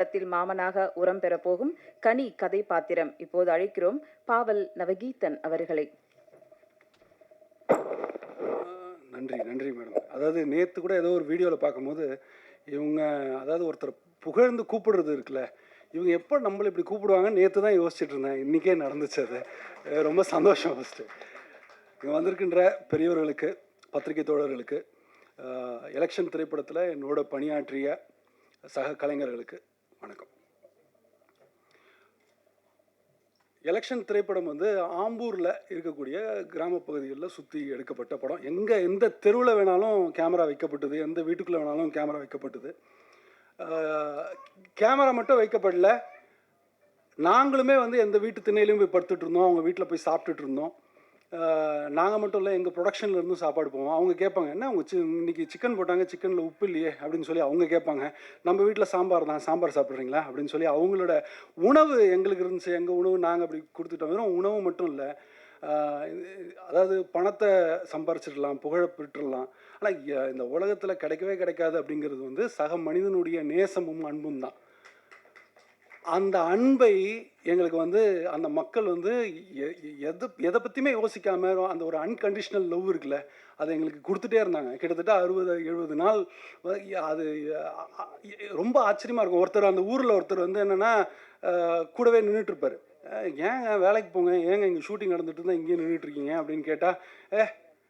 படத்தில் மாமனாக உரம் பெறப்போகும் கனி கதை பாத்திரம் இப்போது அழைக்கிறோம். பாவல் நவகீதன் அவர்களை. நன்றி நன்றி மேடம். அதாவது நேற்று கூட ஏதோ ஒரு வீடியோவில் பார்க்கும்போது இவங்க அதாவது ஒருத்தர் புகழ்ந்து கூப்பிடுறது இருக்குல்ல இவங்க எப்போ நம்மளை இப்படி கூப்பிடுவாங்கன்னு நேற்று தான் யோசிச்சுட்டு இருந்தேன். இன்றைக்கே நடந்துச்சு அது. ரொம்ப சந்தோஷம் ஃபஸ்ட்டு இங்கே வந்திருக்கின்ற பெரியவர்களுக்கு பத்திரிகை தோழர்களுக்கு எலெக்ஷன் திரைப்படத்தில் என்னோட பணியாற்றிய சக கலைஞர்களுக்கு வணக்கம். எலெக்ஷன் திரைப்படம் வந்து ஆம்பூரில் இருக்கக்கூடிய கிராமப் பகுதிகளில் சுற்றி எடுக்கப்பட்ட படம். எங்கே எந்த தெருவில் வேணாலும் கேமரா வைக்கப்பட்டது எந்த வீட்டுக்குள்ளே வேணாலும் கேமரா வைக்கப்பட்டது. கேமரா மட்டும் வைக்கப்படல. நாங்களுமே வந்து எந்த வீட்டு திண்ணையிலையும் போய் படுத்துட்டு இருந்தோம். அவங்க வீட்டில் போய் சாப்பிட்டுட்டு இருந்தோம். நாங்கள் மட்டும் இல்லை எங்கள் ப்ரொடக்ஷன்லேருந்து சாப்பாடு போவோம். அவங்க கேட்பாங்க என்ன அவங்க சி இன்னைக்கு சிக்கன் போட்டாங்க சிக்கனில் உப்பு இல்லையே? அப்படின்னு சொல்லி அவங்க கேட்பாங்க. நம்ம வீட்டில் சாம்பார் தான் சாம்பார் சாப்பிட்றீங்களா? அப்படின்னு சொல்லி அவங்களோட உணவு எங்களுக்கு இருந்துச்சு. எங்கள் உணவு நாங்கள் அப்படி கொடுத்துட்டோம். வெறும் உணவு மட்டும் இல்லை அதாவது பணத்தை சம்பாரிச்சிடலாம் புகழ பெற்றுடலாம். ஆனால் இந்த உலகத்தில் கிடைக்கவே கிடைக்காது அப்படிங்கிறது வந்து சக மனிதனுடைய நேசமும் அன்பும் தான். அந்த அன்பை எங்களுக்கு வந்து அந்த மக்கள் வந்து எ- எது எதை பற்றியுமே யோசிக்காம அந்த ஒரு அன்கண்டிஷ்னல் லவ் இருக்குல்ல அதை எங்களுக்கு கொடுத்துட்டே இருந்தாங்க. கிட்டத்தட்ட அறுபது எழுபது நாள் அது ரொம்ப ஆச்சரியமாக இருக்கும். ஒருத்தர் அந்த ஊரில் ஒருத்தர் வந்து என்னென்னா கூடவே நின்றுட்டு ஏங்க வேலைக்கு போங்க. ஏங்க இங்கே ஷூட்டிங் நடந்துட்டு இருந்தால் இங்கேயே நின்றுட்டு இருக்கீங்க? அப்படின்னு கேட்டால் ஏ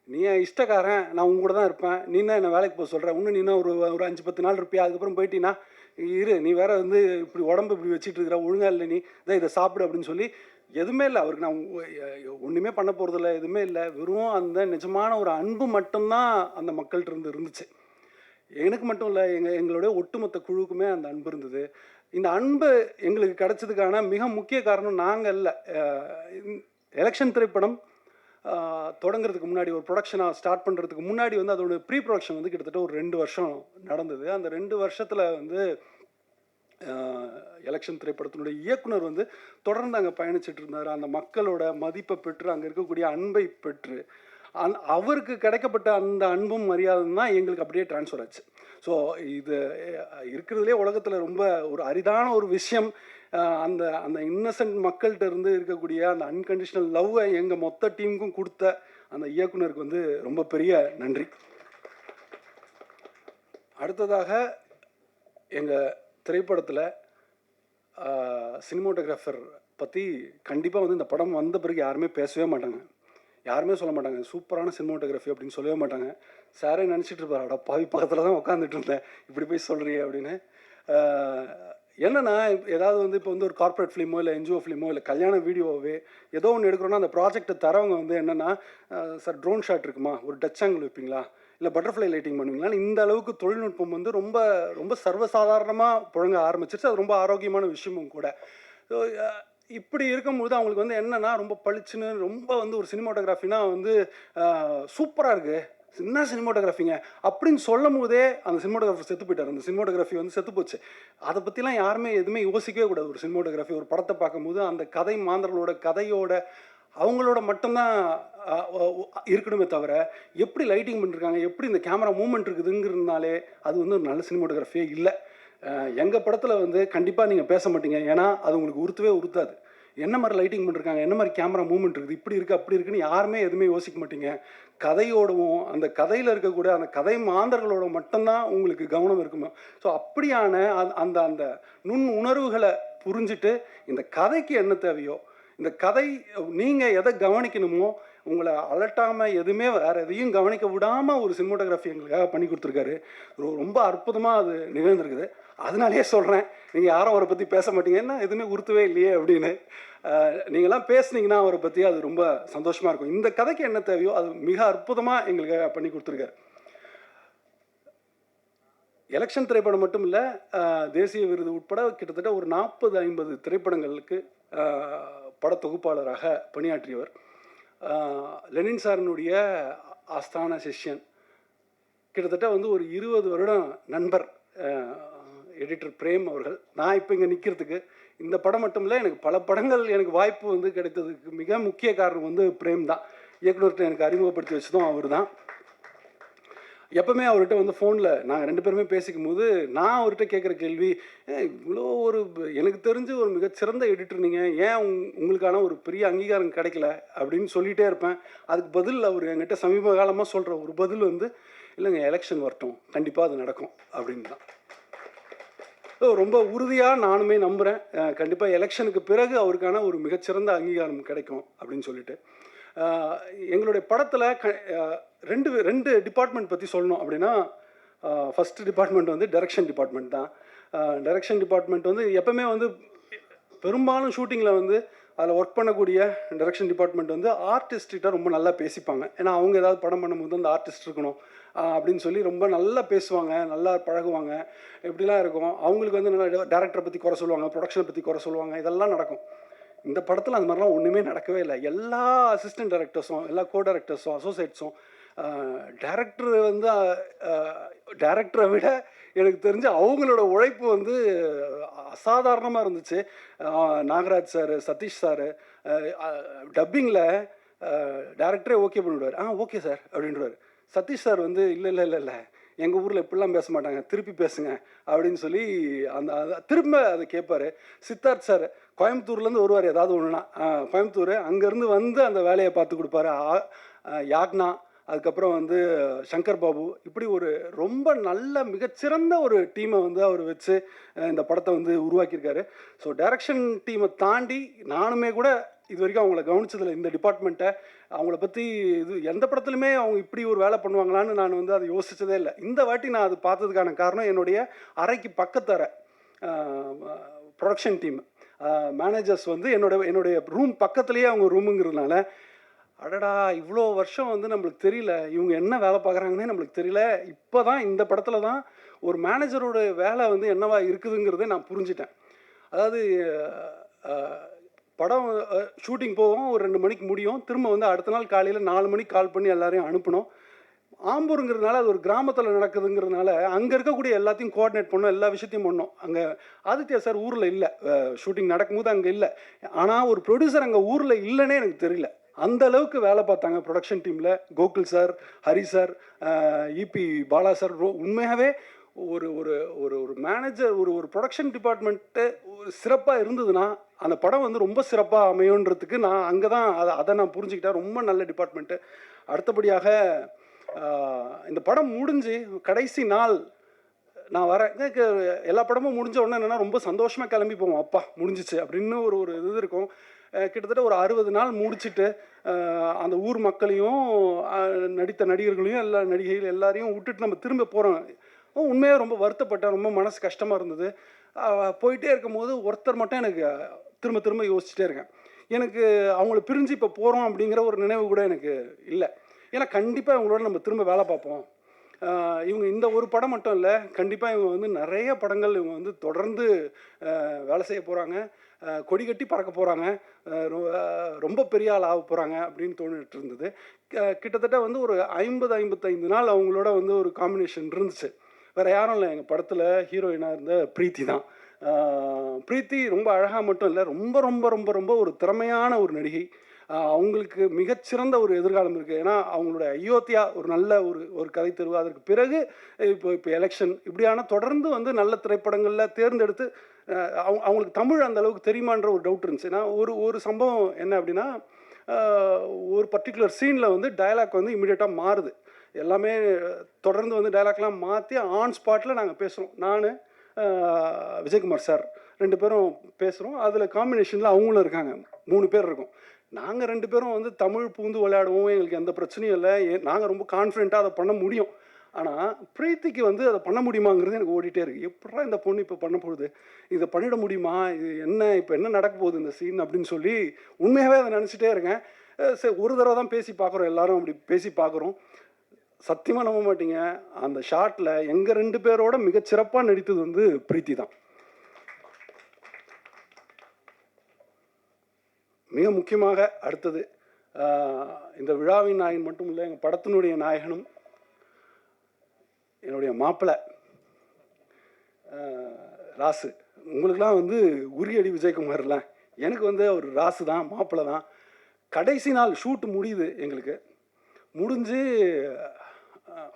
நீ என் இஷ்டக்காரன். நான் உங்க கூட தான் இருப்பேன். நீ என்ன என்னை வேலைக்கு போக சொல்கிறேன் இன்னும் நீ என்ன ஒரு ஒரு அஞ்சு பத்து நாள் இருப்பியா? அதுக்கப்புறம் போயிட்டீங்கன்னா இரு நீ வேற வந்து இப்படி உடம்பு இப்படி வச்சுட்டு இருக்கிற ஒழுங்கா இல்லை நீ இதை இதை சாப்பிடு அப்படின்னு சொல்லி எதுவுமே இல்லை. அவருக்கு நான் ஒன்றுமே பண்ண போகிறதில்ல எதுவுமே இல்லை. வெறும் அந்த நிஜமான ஒரு அன்பு மட்டும்தான் அந்த மக்கள்கிட்ட இருந்து இருந்துச்சு. எனக்கு மட்டும் இல்லை எங்கள் எங்களுடைய ஒட்டுமொத்த குழுவுக்குமே அந்த அன்பு இருந்தது. இந்த அன்பு எங்களுக்கு கிடைச்சதுக்கான மிக முக்கிய காரணம் நாங்கள் இல்லை. எலெக்ஷன் திரைப்படம் தொடங்குறதுக்கு முன்னாடி ஒரு ப்ரொடக்ஷனாக ஸ்டார்ட் பண்ணுறதுக்கு முன்னாடி வந்து அதோட ப்ரீ ப்ரொடக்ஷன் வந்து கிட்டத்தட்ட ஒரு ரெண்டு வருஷம் நடந்தது. அந்த ரெண்டு வருஷத்தில் வந்து எலெக்ஷன் திரைப்படத்தினுடைய இயக்குனர் வந்து தொடர்ந்து அங்கே பயணிச்சுட்டு இருந்தார். அந்த மக்களோட மதிப்பை பெற்று அங்கே இருக்கக்கூடிய அன்பை பெற்று அந் அவருக்கு கிடைக்கப்பட்ட அந்த அன்பும் மரியாதையும் தான் எங்களுக்கு அப்படியே ட்ரான்ஸ்ஃபர் ஆச்சு. ஸோ இது இருக்கிறதுலே உலகத்தில் ரொம்ப ஒரு அரிதான ஒரு விஷயம். அந்த அந்த இன்னசென்ட் மக்கள்கிட்ட இருந்து இருக்கக்கூடிய அந்த அன்கண்டிஷனல் லவ்வை எங்கள் மொத்த டீமுக்கும் கொடுத்த அந்த இயக்குனருக்கு வந்து ரொம்ப பெரிய நன்றி. அடுத்ததாக எங்கள் திரைப்படத்தில் சினிமோட்டோகிராஃபர் பற்றி கண்டிப்பாக வந்து இந்த படம் வந்த பிறகு யாருமே பேசவே மாட்டாங்க. யாருமே சொல்ல மாட்டாங்க. சூப்பரான சினிமோட்டோகிராஃபி அப்படின்னு சொல்லவே மாட்டாங்க. சாரே நினச்சிட்டு இருப்பார் அட பாவி பக்கத்தில் தான் உட்காந்துட்டு இருந்தேன். இப்படி போய் சொல்கிறீ அப்படின்னு. என்னென்னா ஏதாவது வந்து இப்போ வந்து ஒரு கார்ப்பரேட் ஃபிலிமோ இல்லை என்ஜிஓ ஃபிலிமோ இல்லை கல்யாண வீடியோவே ஏதோ ஒன்று எடுக்கிறோன்னா அந்த ப்ராஜெக்ட்டை தரவங்க வந்து என்னென்னா சார் ட்ரோன் ஷாட் இருக்குமா? ஒரு டச் ஆங்கிள் வைப்பீங்களா? இல்லை பட்டர்ஃப்ளை லைட்டிங் பண்ணுவீங்களா இந்த அளவுக்கு தொழில்நுட்பம் வந்து ரொம்ப ரொம்ப சர்வசாதாரணமாக புழங்க ஆரம்பிச்சிருச்சு. அது ரொம்ப ஆரோக்கியமான விஷயமும் கூட. ஸோ இப்படி இருக்கும்போது அவங்களுக்கு வந்து என்னென்னா ரொம்ப பளிச்சுன்னு ரொம்ப வந்து ஒரு சினிமாட்டோகிராஃபினா வந்து சூப்பராக இருக்குது என்ன சினிமோட்டோகிராஃபிங்க அப்படின்னு சொல்லும் போதே அந்த சினிமோட்டோகிராஃபர் செத்து போயிட்டார். அந்த சினிமோட்டோகிராஃபி வந்து செத்து போச்சு. அதை பற்றிலாம் யாருமே எதுவுமே யோசிக்கவே கூடாது. ஒரு சினிமோட்டோகிராஃபி ஒரு படத்தை பார்க்கும்போது அந்த கதை மாந்தர்களோட கதையோட அவங்களோட மட்டும்தான் இருக்கணுமே தவிர எப்படி லைட்டிங் பண்ணிருக்காங்க எப்படி இந்த கேமரா மூவ்மெண்ட் இருக்குதுங்கிறதுனாலே அது வந்து ஒரு நல்ல சினிமோட்டோகிராஃபியே இல்லை. எங்கள் படத்தில் வந்து கண்டிப்பாக நீங்கள் பேச மாட்டீங்க. ஏன்னா அது உங்களுக்கு உறுத்தவே உறுத்தாது. என்ன மாதிரி லைட்டிங் பண்ணிருக்காங்க என்ன மாதிரி கேமரா மூவ்மெண்ட் இருக்குது இப்படி இருக்குது அப்படி இருக்குன்னு யாருமே எதுவுமே யோசிக்க மாட்டீங்க. கதையோடவும் அந்த கதையில் இருக்கக்கூடிய அந்த கதை மாந்தர்களோட மட்டும்தான் உங்களுக்கு கவனம் இருக்குமா? ஸோ அப்படியான அந்த- அந்த அந்த நுண் உணர்வுகளை புரிஞ்சுட்டு இந்த கதைக்கு என்ன தேவையோ இந்த கதை நீங்கள் எதை கவனிக்கணுமோ உங்களை அலட்டாமல் எதுவுமே வேற எதையும் கவனிக்க விடாமல் ஒரு சினிமோட்டோகிராஃபி எங்களுக்காக பண்ணி கொடுத்துருக்காரு. ரொம்ப அற்புதமாக அது நிகழ்ந்திருக்குது. அதனாலேயே சொல்கிறேன் நீங்கள் யாரும் அவரை பற்றி பேச மாட்டீங்க. என்ன எதுவுமே உறுத்தவே இல்லையே அப்படின்னு. நீங்களாம் பேசுனீங்கன்னா அவரை பற்றி அது ரொம்ப சந்தோஷமாக இருக்கும். இந்த கதைக்கு என்ன தேவையோ அது மிக அற்புதமாக எங்களுக்கு பண்ணி கொடுத்துருக்காரு. எலெக்ஷன் திரைப்படம் மட்டும் இல்லை தேசிய விருது உட்பட கிட்டத்தட்ட ஒரு நாற்பது ஐம்பது திரைப்படங்களுக்கு படத்தொகுப்பாளராக பணியாற்றியவர். லெனின் சாரனுடைய ஆஸ்தான சிஷ்யன் கிட்டத்தட்ட வந்து ஒரு இருபது வருடம் நண்பர் எடிட்டர் பிரேம் அவர்கள். நான் இப்போ இங்கே நிற்கிறதுக்கு இந்த படம் மட்டும் இல்லை எனக்கு பல படங்கள் எனக்கு வாய்ப்பு வந்து கிடைத்ததுக்கு மிக முக்கிய காரணம் வந்து பிரேம் தான். இயக்குனர்கிட்ட எனக்கு அறிமுகப்படுத்தி வச்சதும் அவர் தான் எப்பவுமே அவர்கிட்ட வந்து ஃபோனில் நாங்கள் ரெண்டு பேருமே பேசிக்கும் போது நான் அவர்கிட்ட கேட்குற கேள்வி இவ்வளோ ஒரு எனக்கு தெரிஞ்சு ஒரு மிகச்சிறந்த எடிட்டர் நீங்கள் ஏன் உங்களுக்கான ஒரு பெரிய அங்கீகாரம் கிடைக்கல? அப்படின்னு சொல்லிகிட்டே இருப்பேன். அதுக்கு பதில் அவர் என்கிட்ட சமீப காலமாக சொல்கிற ஒரு பதில் வந்து இல்லைங்க எலெக்ஷன் வரட்டும். கண்டிப்பாக அது நடக்கும். அப்படின்னு தான் ஸோ ரொம்ப உறுதியாக நானுமே நம்புகிறேன் கண்டிப்பாக எலெக்ஷனுக்கு பிறகு அவருக்கான ஒரு மிகச்சிறந்த அங்கீகாரம் கிடைக்கும் அப்படின்னு சொல்லிட்டு. எங்களுடைய படத்தில் க ரெண்டு ரெண்டு டிபார்ட்மெண்ட் பற்றி சொல்லணும் அப்படின்னா ஃபஸ்ட்டு டிபார்ட்மெண்ட் வந்து டைரக்ஷன் டிபார்ட்மெண்ட் தான். டைரக்ஷன் டிபார்ட்மெண்ட் வந்து எப்பவுமே வந்து பெரும்பாலும் ஷூட்டிங்கில் வந்து அதில் ஒர்க் பண்ணக்கூடிய டைரக்ஷன் டிபார்ட்மெண்ட் வந்து ஆர்டிஸ்ட்கிட்ட ரொம்ப நல்லா பேசிப்பாங்க. ஏன்னா அவங்க ஏதாவது படம் பண்ணும்போது அந்த ஆர்டிஸ்ட் இருக்கணும். அப்படின்னு சொல்லி ரொம்ப நல்லா பேசுவாங்க நல்லா பழகுவாங்க. இப்படிலாம் இருக்கும்? அவங்களுக்கு வந்து நல்லா டேரக்டரை பற்றி குறை சொல்லுவாங்க ப்ரொடக்ஷனை பற்றி குறை சொல்லுவாங்க இதெல்லாம் நடக்கும். இந்த படத்தில் அந்த மாதிரிலாம் ஒன்றுமே நடக்கவே இல்லை. எல்லா அசிஸ்டன்ட் டைரக்டர்ஸும் எல்லா கோ டேரக்டர்ஸும் அசோசியேட்ஸும் டேரக்டர் வந்து டேரக்டரை விட எனக்கு தெரிஞ்சு அவங்களோட உழைப்பு வந்து அசாதாரணமாக இருந்துச்சு. நாகராஜ் சார் சதீஷ் சார் டப்பிங்கில் டேரக்டரே ஓகே பண்ணிவிடுவார் ஆ ஓகே சார் அப்படின்றவார் சதீஷ் சார் வந்து இல்லை இல்லை இல்லை இல்லை. எங்கள் ஊரில் இப்படிலாம் பேச மாட்டாங்க. திருப்பி பேசுங்க. அப்படின்னு சொல்லி அந்த திரும்ப அதை கேட்பாரு சித்தார்த் சார் கோயம்புத்தூர்லேருந்து வருவார் ஏதாவது ஒன்றுனா கோயம்புத்தூர் அங்கேருந்து வந்து அந்த வேலையை பார்த்து கொடுப்பாரு. ஆ, யாக்னா அதுக்கப்புறம் வந்து சங்கர் பாபு. இப்படி ஒரு ரொம்ப நல்ல மிகச்சிறந்த ஒரு டீமை வந்து அவர் வச்சு இந்த படத்தை வந்து உருவாக்கியிருக்காரு. ஸோ டைரக்ஷன் டீமை தாண்டி நானுமே கூட இது வரைக்கும் அவங்கள கவனிச்சதில்லை. இந்த டிபார்ட்மெண்ட்டை அவங்கள பற்றி இது எந்த படத்துலையுமே அவங்க இப்படி ஒரு வேலை பண்ணுவாங்களான்னு நான் வந்து அதை யோசித்ததே இல்லை. இந்த வாட்டி நான் அது பார்த்ததுக்கான காரணம் என்னுடைய அறைக்கு பக்கத்தர ப்ரொடக்ஷன் டீம் மேனேஜர்ஸ் வந்து என்னோட என்னுடைய ரூம் பக்கத்துலேயே அவங்க ரூமுங்கிறதுனால அடடா இவ்வளோ வருஷம் வந்து நம்மளுக்கு தெரியல. இவங்க என்ன வேலை பார்க்குறாங்கன்னே நம்மளுக்கு தெரியல. இப்போ தான் இந்த படத்தில் தான் ஒரு மேனேஜரோட வேலை வந்து என்னவா இருக்குதுங்கிறத நான் புரிஞ்சிட்டேன். அதாவது படம் ஷூட்டிங் போவோம் ஒரு ரெண்டு மணிக்கு முடியும். திரும்ப வந்து அடுத்த நாள் காலையில் நாலு மணிக்கு கால் பண்ணி எல்லாரையும் அனுப்பணும். ஆம்பூருங்கிறதுனால அது ஒரு கிராமத்தில் நடக்குதுங்கிறதுனால அங்கே இருக்கக்கூடிய எல்லாத்தையும் கோஆர்டினேட் பண்ணோம் எல்லா விஷயத்தையும் பண்ணோம் அங்கே ஆதித்யா சார் ஊரில் இல்லை. ஷூட்டிங் நடக்கும்போது அங்கே இல்லை. ஆனால் ஒரு ப்ரொடியூசர் அங்கே ஊரில் இல்லைன்னே எனக்கு தெரியல. அந்த அளவுக்கு வேலை பார்த்தாங்க ப்ரொடக்ஷன் டீமில் Gokul sir Hari sir EP Bala sir உண்மையாகவே ஒரு ஒரு ஒரு ஒரு மேனேஜர் ஒரு ஒரு ப்ரொடக்ஷன் டிபார்ட்மெண்ட்டு சிறப்பாக இருந்ததுன்னா அந்த படம் வந்து ரொம்ப சிறப்பாக அமையுன்றதுக்கு நான் அங்கே தான் அதை அதை நான் புரிஞ்சுக்கிட்டேன். ரொம்ப நல்ல டிபார்ட்மெண்ட்டு அடுத்தபடியாக இந்த படம் முடிஞ்சு கடைசி நாள் நான் வரேன் எல்லா படமும் முடிஞ்ச உடனே என்னென்னா ரொம்ப சந்தோஷமாக கிளம்பி போவோம். அப்பா முடிஞ்சிச்சு அப்படின்னு ஒரு ஒரு இது இருக்கும். கிட்டத்தட்ட ஒரு அறுபது நாள் முடிச்சிட்டு அந்த ஊர் மக்களையும் நடித்த நடிகர்களையும் எல்லா நடிகைகள் எல்லாரையும் விட்டுட்டு நம்ம திரும்ப போகிறோம் உண்மையாக ரொம்ப வருத்தப்பட்டேன் ரொம்ப மனசு கஷ்டமாக இருந்தது. போயிட்டே இருக்கும்போது ஒருத்தர் மட்டும் எனக்கு திரும்ப திரும்ப யோசிச்சுட்டே இருக்கேன். எனக்கு அவங்கள பிரிஞ்சு இப்போ போகிறோம் அப்படிங்கிற ஒரு நினைவு கூட எனக்கு இல்லை. ஏன்னா கண்டிப்பாக அவங்களோட நம்ம திரும்ப வேலை பார்ப்போம். இவங்க இந்த ஒரு படம் மட்டும் இல்லை கண்டிப்பாக இவங்க வந்து நிறைய படங்கள் இவங்க வந்து தொடர்ந்து வேலை செய்ய போகிறாங்க கொடி கட்டி பறக்க போகிறாங்க ரொம்ப பெரிய ஆள் ஆக போகிறாங்க அப்படின்னு தோணிட்டு இருந்தது. க- கிட்டத்தட்ட வந்து ஒரு ஐம்பது ஐம்பத்தைந்து நாள் அவங்களோட வந்து ஒரு காம்பினேஷன் இருந்துச்சு. வேறு யாரும் இல்லை எங்கள் படத்தில் ஹீரோயினாக இருந்த பிரீத்தி தான். பிரீத்தி ரொம்ப அழகாக மட்டும் இல்லை ரொம்ப ரொம்ப ரொம்ப ரொம்ப ஒரு திறமையான ஒரு நடிகை. அவங்களுக்கு மிகச்சிறந்த ஒரு எதிர்காலம் இருக்குது ஏன்னா அவங்களோட அயோத்தியா ஒரு நல்ல ஒரு ஒரு கதை தெருவு. அதற்கு பிறகு இப்போ இப்போ எலெக்ஷன் இப்படியான தொடர்ந்து வந்து நல்ல திரைப்படங்களில் தேர்ந்தெடுத்து அவங்க அவங்களுக்கு தமிழ் அந்த அளவுக்கு தெரியுமான்ற ஒரு டவுட் இருந்துச்சு. நான் ஒரு ஒரு சம்பவம் என்ன அப்படின்னா ஒரு பர்டிகுலர் சீனில் வந்து டயலாக் வந்து இமிடியேட்டாக மாறுது. எல்லாமே தொடர்ந்து வந்து டயலாக்லாம் மாற்றி ஆன் ஸ்பாட்டில் நாங்கள் பேசுகிறோம் நான் விஜயகுமார் சார் ரெண்டு பேரும் பேசுகிறோம் அதில் காம்பினேஷனில் அவங்களும் இருக்காங்க. மூணு பேர் இருக்கோம். நாங்கள் ரெண்டு பேரும் வந்து தமிழ் பூந்து விளையாடுவோம் எங்களுக்கு எந்த பிரச்சனையும் இல்லை. நாங்கள் ரொம்ப கான்ஃபிடென்ட்டாக அதை பண்ண முடியும். ஆனால் பிரீத்திக்கு வந்து அதை பண்ண முடியுமாங்கிறது எனக்கு ஓடிட்டே இருக்குது எப்படா இந்த பொண்ணு இப்போ பண்ண போகுது? இதை பண்ணிட முடியுமா? இது என்ன இப்போ என்ன நடக்க போகுது இந்த சீன் அப்படின்னு சொல்லி உண்மையாகவே அதை நினச்சிட்டே இருக்கேன். சரி ஒரு தடவை தான் பேசி பார்க்குறோம். எல்லாரும் அப்படி பேசி பார்க்குறோம். சத்தியமாக நம்ப மாட்டீங்க. அந்த ஷாட்டில் எங்கள் ரெண்டு பேரோட மிகச்சிறப்பாக நடித்தது வந்து பிரீத்தி தான். மிக முக்கியமாக அடுத்தது இந்த விழாவின் நாயகன் மட்டும் இல்லை எங்கள் படத்தினுடைய நாயகனும் என்னுடைய மாப்பிள்ளை ராசு. உங்களுக்கெல்லாம் வந்து உரியடி விஜயகுமார்லாம் எனக்கு வந்து அவர் ராசு தான் மாப்பிள்ளை தான். கடைசி நாள் ஷூட் முடியுது எங்களுக்கு. முடிஞ்சு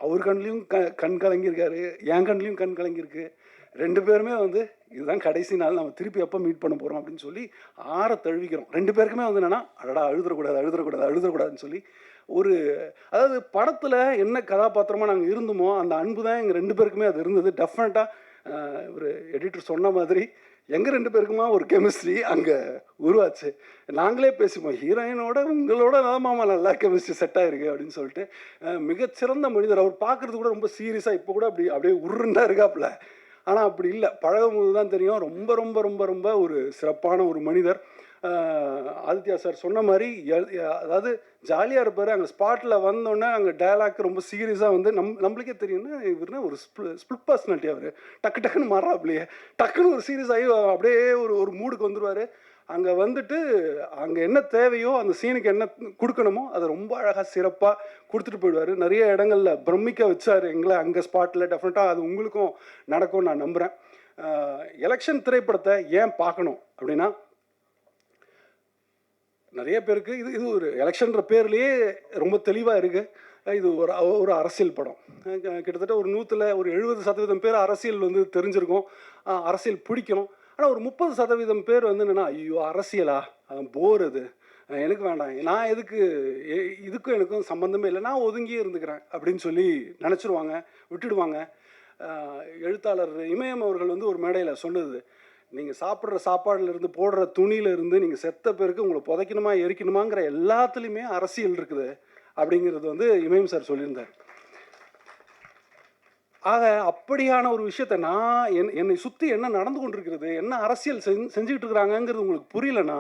அவர் கண்லேயும் க கண் கலங்கியிருக்காரு என் கண்லேயும் கண் கலங்கியிருக்கு. ரெண்டு பேருமே வந்து இதுதான் கடைசி நாள் நம்ம திருப்பி எப்போ மீட் பண்ண போகிறோம் அப்படின்னு சொல்லி ஆற தழுவிக்கிறோம். ரெண்டு பேருக்குமே வந்து என்னன்னா அடடா அழுதுறக்கூடாது அழுதுறக்கூடாது அழுதுறக்கூடாதுன்னு சொல்லி ஒரு அதாவது படத்தில் என்ன கதாபாத்திரமாக நாங்கள் இருந்தோமோ அந்த அன்பு தான் எங்கள் ரெண்டு பேருக்குமே அது இருந்தது. டெஃபினட்டாக ஒரு எடிட்டர் சொன்ன மாதிரி எங்கள் ரெண்டு பேருக்குமா ஒரு கெமிஸ்ட்ரி அங்கே உருவாச்சு. நாங்களே பேசிப்போம் ஹீரோயினோட உங்களோட தான் மாமா நல்லா கெமிஸ்ட்ரி செட் ஆகிருக்கு அப்படின்னு சொல்லிட்டு மிகச்சிறந்த மனிதர். அவர் பார்க்குறது கூட ரொம்ப சீரியஸாக இப்போ கூட அப்படி அப்படியே உருண்டா இருக்காப்புல. ஆனால் அப்படி இல்லை. பழகும்போது தான் தெரியும். ரொம்ப ரொம்ப ரொம்ப ரொம்ப ஒரு சிறப்பான ஒரு மனிதர். ஆதித்யா சார் சொன்ன மாதிரி அதாவது ஜாலியாக இருப்பார். அங்கே ஸ்பாட்டில் வந்தோடனே அங்கே டயலாக் ரொம்ப சீரியஸாக வந்து நம் நம்மளுக்கே தெரியும்னா இவருனா ஒரு ஸ்பிளிட் பர்சனாலிட்டி அவர். டக்கு டக்குன்னு மாறாப்லையே டக்குன்னு ஒரு சீரியஸ் ஆகி அப்படியே ஒரு ஒரு மூடுக்கு வந்துடுவார் அங்கே வந்துட்டு அங்கே என்ன தேவையோ அந்த சீனுக்கு என்ன கொடுக்கணுமோ அதை ரொம்ப அழகாக சிறப்பாக கொடுத்துட்டு போயிடுவார். நிறைய இடங்களில் பிரமிக்க வச்சார் எங்களை அங்கே ஸ்பாட்டில் டெஃபினட்டாக அது உங்களுக்கும் நடக்கும்னு நான் நம்புகிறேன் எலெக்ஷன் திரைப்படத்தை ஏன் பார்க்கணும் அப்படின்னா நிறைய பேருக்கு இது இது ஒரு எலெக்ஷன்ற பேர்லேயே ரொம்ப தெளிவாக இருக்குது இது ஒரு ஒரு அரசியல் படம். கிட்டத்தட்ட ஒரு நூற்றில் ஒரு எழுபது சதவீதம் பேர் அரசியல் வந்து தெரிஞ்சிருக்கும். அரசியல் பிடிக்கும் ஆனால் ஒரு முப்பது சதவீதம் பேர் வந்து என்னென்னா ஐயோ அரசியலா? போர் அது எனக்கு வேண்டாம். நான் எதுக்கு இதுக்கும் எனக்கும் சம்மந்தமே இல்லை. நான் ஒதுங்கியே இருந்துக்கிறேன். அப்படின்னு சொல்லி நினச்சிருவாங்க விட்டுடுவாங்க. எழுத்தாளர் இமயம் அவர்கள் வந்து ஒரு மேடையில் சொன்னது நீங்கள் சாப்பிட்ற சாப்பாடுலேருந்து போடுற துணியிலேருந்து நீங்கள் செத்த பேருக்கு உங்களை புதைக்கணுமா எரிக்கணுமாங்கிற எல்லாத்துலேயுமே அரசியல் இருக்குது. அப்படிங்கிறது வந்து இமயம் சார் சொல்லியிருந்தார். ஆக அப்படியான ஒரு விஷயத்தை நான் என் என்னை சுற்றி என்ன நடந்து கொண்டிருக்கிறது என்ன அரசியல் செஞ்சு செஞ்சுக்கிட்டு இருக்கிறாங்கங்கிறது உங்களுக்கு புரியலன்னா